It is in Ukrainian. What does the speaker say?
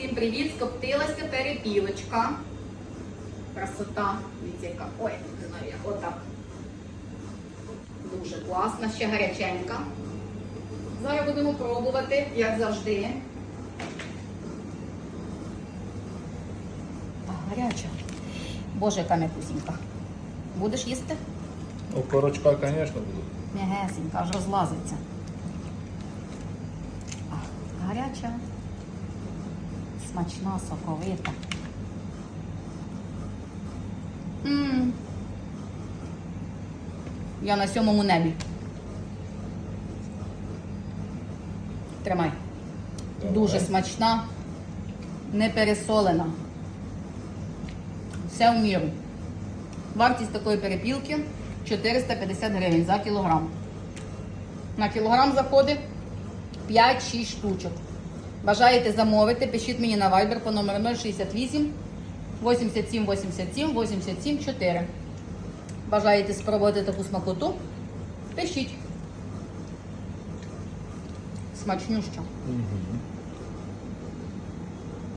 всім привіт! Скоптилася перепілочка. Красота. Яка. Ой, не знаю як. Отак. Дуже класна, ще гаряченька. Зараз будемо пробувати, як завжди. Гаряча. Боже, яка м'якусінька. Будеш їсти? Ну, корочка, звісно, буду. М'ягесенька, аж розлазиться. Гаряча, смачна, соковита. м Я на сьомому небі. Тримай. Давай. Дуже смачна, не пересолена. Все в міру. Вартість такої перепілки 450 гривень за кілограм. На кілограм заходить 5-6 штучок. Бажаєте замовити, пишіть мені на Viber по номеру 068 87 87 87 4. Бажаєте спробувати таку смакоту? Пишіть. Смачнюща. Угу.